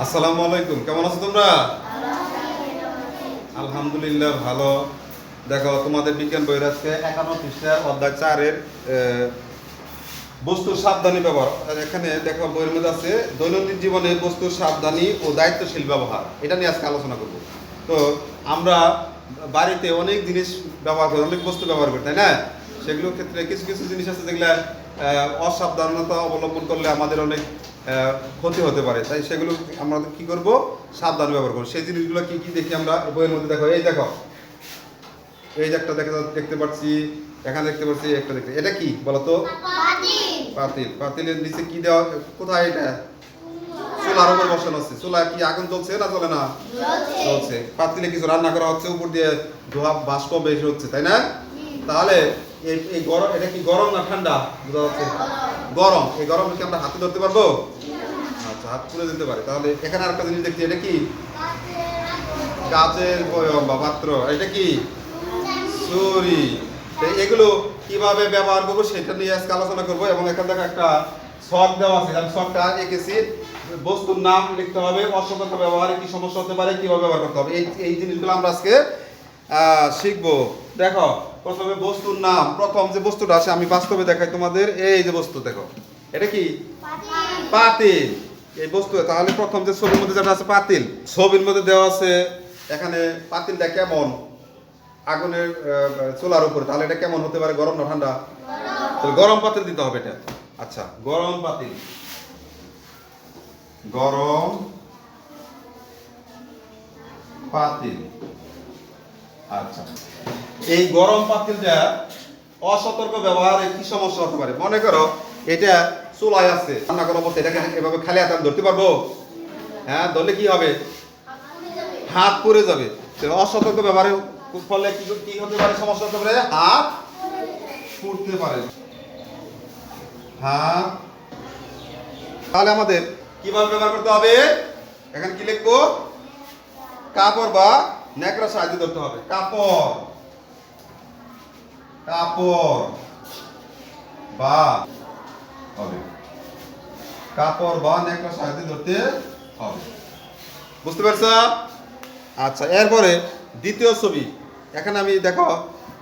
আসসালামু আলাইকুম, কেমন আছো তোমরা? আলহামদুলিল্লাহ ভালো। দেখো, তোমাদের বিজ্ঞান বইয়ের আজকে একান্ন পৃষ্ঠার অধ্যায় চারের বস্তুর সাবধানী ব্যবহার। এখানে দেখো, বইয়ের মধ্যে আছে, দৈনন্দিন জীবনে বস্তুর সাবধানী ও দায়িত্বশীল ব্যবহার। এটা নিয়ে আজকে আলোচনা করব। তো, আমরা বাড়িতে অনেক জিনিস ব্যবহার করি, অনেক বস্তু ব্যবহার করি, তাই না? সেগুলোর ক্ষেত্রে কিছু কিছু জিনিস আছে যেগুলো অসাবধানতা অবলম্বন করলে আমাদের অনেক ক্ষতি হতে পারে। তাই সেগুলো আমরা কি করব? সাবধান ব্যবহার করব। সেই জিনিসগুলো কি কি দেখি আমরা? বইয়ের মধ্যে দেখো এই দেখো। এই যে একটা দেখা দেখতে পাচ্ছি এখানে দেখতে পাচ্ছি একটা দেখতে এটা কি বলতো? পাতিল। পাতিলের নিচে কি দেওয়া কোথায় এটা? চুলার উপর বসানো আছে। চুলা কি আগুন চলছে না চলে না? চলছে পাতিলে কিছু রান্না করা হচ্ছে উপর দিয়ে ধোয়া বাষ্প বেশি হচ্ছে তাই না? তাহলে এই এই গরম এটা কি গরম না ঠান্ডা? বোঝা যাচ্ছে? গরম। এই গরম কি আমরা হাতে ধরতে পারব? আচ্ছা হাত তুলে দিতে পারে। তাহলে এখানে আরেকটা জিনিস দেখছি, এটা কি? কাচের বয়ম বা পাত্র, এটা কি? ছুরি। এগুলো কীভাবে ব্যবহার করব সেটা নিয়ে আজকে আলোচনা করব এবং এখান থেকে একটা শখ দেওয়া আছে। আমি শখটা এঁকেছি। বস্তুর নাম লিখতে হবে অসতর্ক ব্যবহারে কি সমস্যা হতে পারে, কীভাবে ব্যবহার করতে হবে। এই এই জিনিসগুলো আমরা আজকে শিখব। দেখো প্রথমে বস্তুর নাম প্রথম যে বস্তুটা আছে আমি বাস্তবে দেখাই তোমাদের এই যে বস্তু দেখো। এটা কি? পাতিল। এই বস্তু তাহলে প্রথম যে ছবির মধ্যে যেটা আছে পাতিল। ছবির মধ্যে দেওয়া আছে এখানে পাতিলটা কেমন? আগুনের চুলার উপরে তাহলে এটা কেমন হতে পারে গরম না ঠান্ডা? তাহলে গরম পাতিল দিতে হবে এটা। আচ্ছা গরম পাতিল। গরম পাতিল। আচ্ছা। এই গরম পাতিলটা অসতর্ক ব্যবহারে কি সমস্যা হতে পারে? মনে করো, এটা চুলায় আছে, রান্না করার অবস্থা এটাকে এভাবে খালি হাতে আমি ধরতে পারব? হ্যাঁ ধরলে কি হবে? হাত পুড়ে যাবে। অসতর্ক ব্যবহারের ফলে কি কি হতে পারে, সমস্যা হতে পারে? হাত পুড়তে পারে। হাত তাহলে আমাদের কীভাবে ব্যবহার করতে হবে? এখানে কি লিখব? কাপড় বা ন্যাকড়া সাহায্যে ধরতে হবে। কাপড়। কাপড়। বা। হবে। কাপড় বা ন্যাকড়া সাহায্যে ধরতে হবে। বুঝতে পারছ? আচ্ছা এরপরে দ্বিতীয় ছবি। এখানে আমি দেখো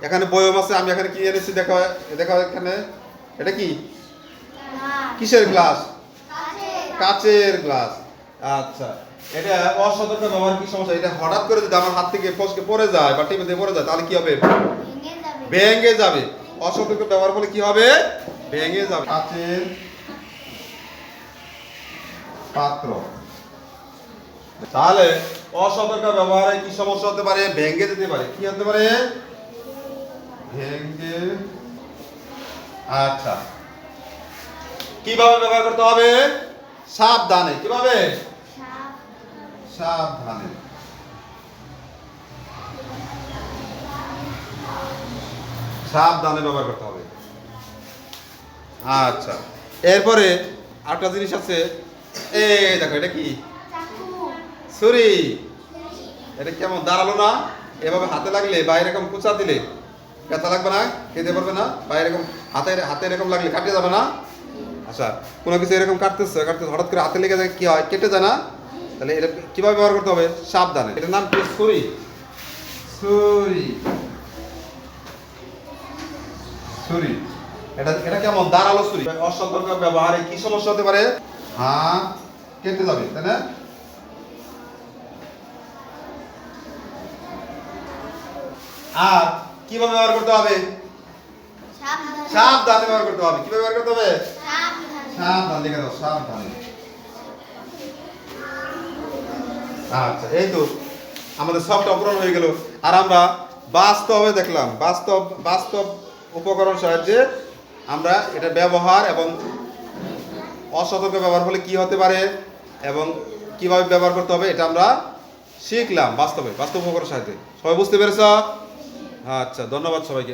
এখানে বয়ম আছে আমি এখানে কি এনেছি দেখো দেখো এখানে। এটা কি? কিসের গ্লাস কাচের। গ্লাস আচ্ছা। এটা অসতর্ক ব্যবহার কি সমস্যা? এটা হঠাৎ করে যদি আমার হাত থেকে ফসকে পড়ে যায় বা টেবিল পড়ে যায় তাহলে কি হবে? ভেঙে যাবে। অসতর্ক ব্যবহার ফলে কি হবে? ভেঙে যাবে। কাচের পাত্র। তাহলে অসতর্ক ব্যবহারে কি সমস্যা হতে পারে? ভেঙে যেতে পারে। কি হতে পারে? ভেঙে আচ্ছা। কীভাবে ব্যবহার করতে হবে? সাবধানে। কীভাবে? সাবধানে। সাবধানে ব্যবহার করতে হবে। আচ্ছা এরপরে আরেকটা জিনিস আছে। এই দেখো, এটা কি? ছুরি। এটা কেমন? দাঁড়াল না। এভাবে হাতে লাগলে বা এরকম কুচা দিলে ব্যথা লাগবে না, খেতে পারবে না, বা এরকম হাতে হাতে এরকম লাগলে কাটে যাবে না। আচ্ছা কোনো কিছু এরকম কাটতেছে কাটতে হঠাৎ করে হাতে লেগে যায়, কি হয়? কেটে যায় না? তাহলে এটা কীভাবে ব্যবহার করতে হবে? সাবধানে। এটার নাম কি? ছুরি। ছুরি। ছুরি। এটা এটা কেমন? দাঁড়াল ছুরি। অসতর্ক ব্যবহারে কি সমস্যা হতে পারে? হাত কেটে যাবে তাই না? আর কীভাবে ব্যবহার করতে হবে? সাবধানে। ব্যবহার করতে হবে। কীভাবে ব্যবহার করতে হবে? সাবধান লিখে দাও সাবধানে। আচ্ছা এই তো আমাদের সবটা পূরণ হয়ে গেল। আর আমরা বাস্তবে দেখলাম, বাস্তব বাস্তব উপকরণ সাহায্যে আমরা এটা ব্যবহার এবং অসতর্ক ব্যবহার হলে কি হতে পারে এবং কীভাবে ব্যবহার করতে হবে এটা আমরা শিখলাম বাস্তবে, বাস্তব উপকরণ সাহায্যে। সবাই বুঝতে পেরেছ? আচ্ছা ধন্যবাদ সবাইকে।